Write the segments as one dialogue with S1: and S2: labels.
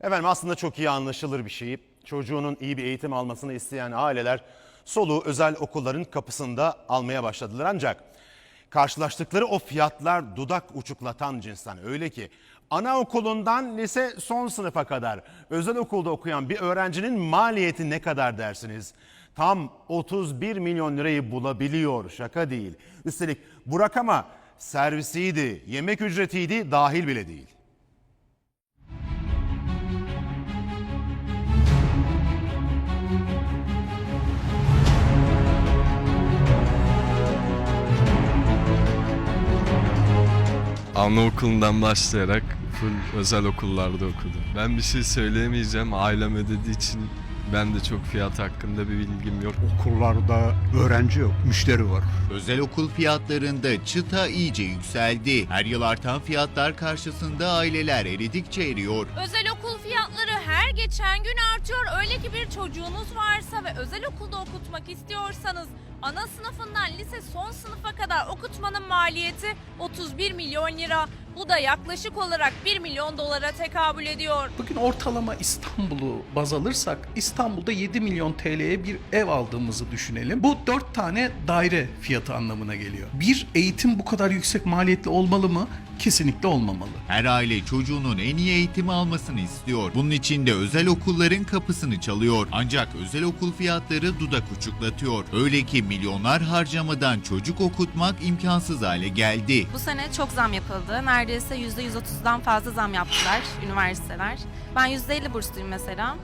S1: Efendim aslında çok iyi anlaşılır bir şey. Çocuğunun iyi bir eğitim almasını isteyen aileler soluğu özel okulların kapısında almaya başladılar. Ancak karşılaştıkları o fiyatlar dudak uçuklatan cinsten. Öyle ki anaokulundan lise son sınıfa kadar özel okulda okuyan bir öğrencinin maliyeti ne kadar dersiniz? Tam 31 milyon lirayı bulabiliyor şaka değil. Üstelik bu rakama servisiydi, yemek ücretiydi dahil bile değil.
S2: Anaokulundan başlayarak full özel okullarda okudum. Ben bir şey söyleyemeyeceğim. Ailem ödediği için ben de çok fiyat hakkında bir bilgim yok.
S3: Okullarda öğrenci yok, müşteri var.
S4: Özel okul fiyatlarında çıta iyice yükseldi. Her yıl artan fiyatlar karşısında aileler eridikçe eriyor.
S5: Özel okul her geçen gün artıyor. Öyle ki bir çocuğunuz varsa ve özel okulda okutmak istiyorsanız ana sınıfından lise son sınıfa kadar okutmanın maliyeti 31 milyon lira. Bu da yaklaşık olarak 1 milyon dolara tekabül ediyor.
S6: Bugün ortalama İstanbul'u baz alırsak İstanbul'da 7 milyon TL'ye bir ev aldığımızı düşünelim. Bu 4 tane daire fiyatı anlamına geliyor. Bir eğitim bu kadar yüksek maliyetli olmalı mı? Kesinlikle olmamalı.
S4: Her aile çocuğunun en iyi eğitimi almasını istiyor. Bunun için de özel okulların kapısını çalıyor. Ancak özel okul fiyatları dudak uçuklatıyor. Öyle ki milyonlar harcamadan çocuk okutmak imkansız hale geldi.
S7: Bu sene çok zam yapıldı. Neredeyse %130'dan fazla zam yaptılar üniversiteler. Ben %50 bursluyum mesela.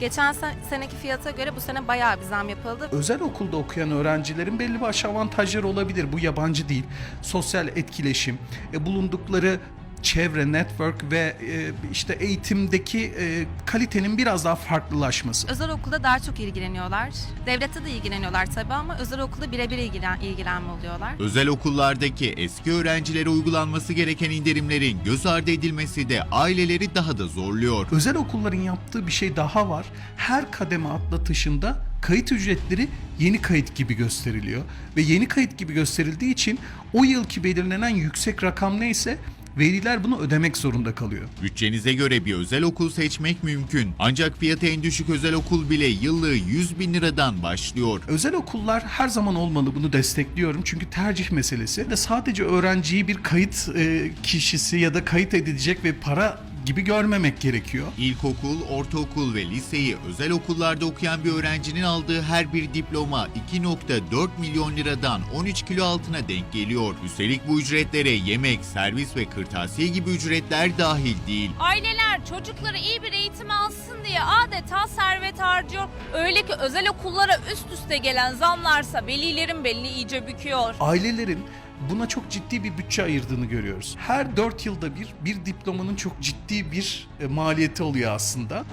S7: Geçen se- seneki fiyata göre bu sene bayağı bir zam yapıldı.
S6: Özel okulda okuyan öğrencilerin belli başlı avantajları olabilir. Bu yabancı değil. Sosyal etkileşim, e, bulundukları çevre, network ve e, işte eğitimdeki e, kalitenin biraz daha farklılaşması.
S7: Özel okulda daha çok ilgileniyorlar. Devlette de ilgileniyorlar tabii ama özel okulda birebir ilgilen, ilgilenme oluyorlar.
S4: Özel okullardaki eski öğrencilere uygulanması gereken indirimlerin göz ardı edilmesi de aileleri daha da zorluyor.
S6: Özel okulların yaptığı bir şey daha var. Her kademe atlatışında kayıt ücretleri yeni kayıt gibi gösteriliyor. Ve yeni kayıt gibi gösterildiği için o yılki belirlenen yüksek rakam neyse veliler bunu ödemek zorunda kalıyor.
S4: Bütçenize göre bir özel okul seçmek mümkün. Ancak fiyatı en düşük özel okul bile yıllığı 100 bin liradan başlıyor.
S6: Özel okullar her zaman olmalı bunu destekliyorum çünkü tercih meselesi de sadece öğrenciyi bir kayıt e, kişisi ya da kayıt edilecek ve para gibi görmemek gerekiyor.
S4: İlkokul, ortaokul ve liseyi özel okullarda okuyan bir öğrencinin aldığı her bir diploma 2.4 milyon liradan 13 kilo altına denk geliyor. Üstelik bu ücretlere yemek, servis ve kırtasiye gibi ücretler dahil değil.
S5: Aileler çocukları iyi bir eğitim alsın diye adeta servet harcıyor. Öyle ki özel okullara üst üste gelen zamlarsa velilerin belini iyice büküyor.
S6: Ailelerin buna çok ciddi bir bütçe ayırdığını görüyoruz. Her 4 yılda bir bir diplomanın çok ciddi bir e, maliyeti oluyor aslında.